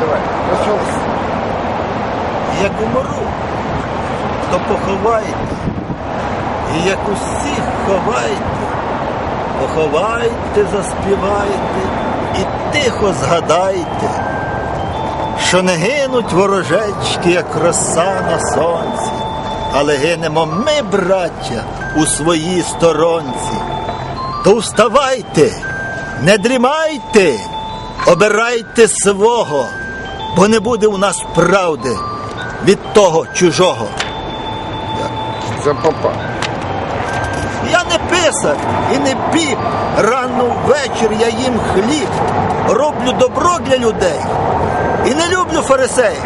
давай, пожалуйста. Як умру, то поховайте. І як усіх ховайте, поховайте, заспівайте і тихо згадайте, що не гинуть ворожечки, як роса на сонці, але гинемо ми, браття, у своїй сторонці. То вставайте, не дрімайте, обирайте свого бо не буде у нас правди від того чужого. За попа. Я не писар і не піп. Рано ввечір я їм хліб. Роблю добро для людей і не люблю фарисеїв.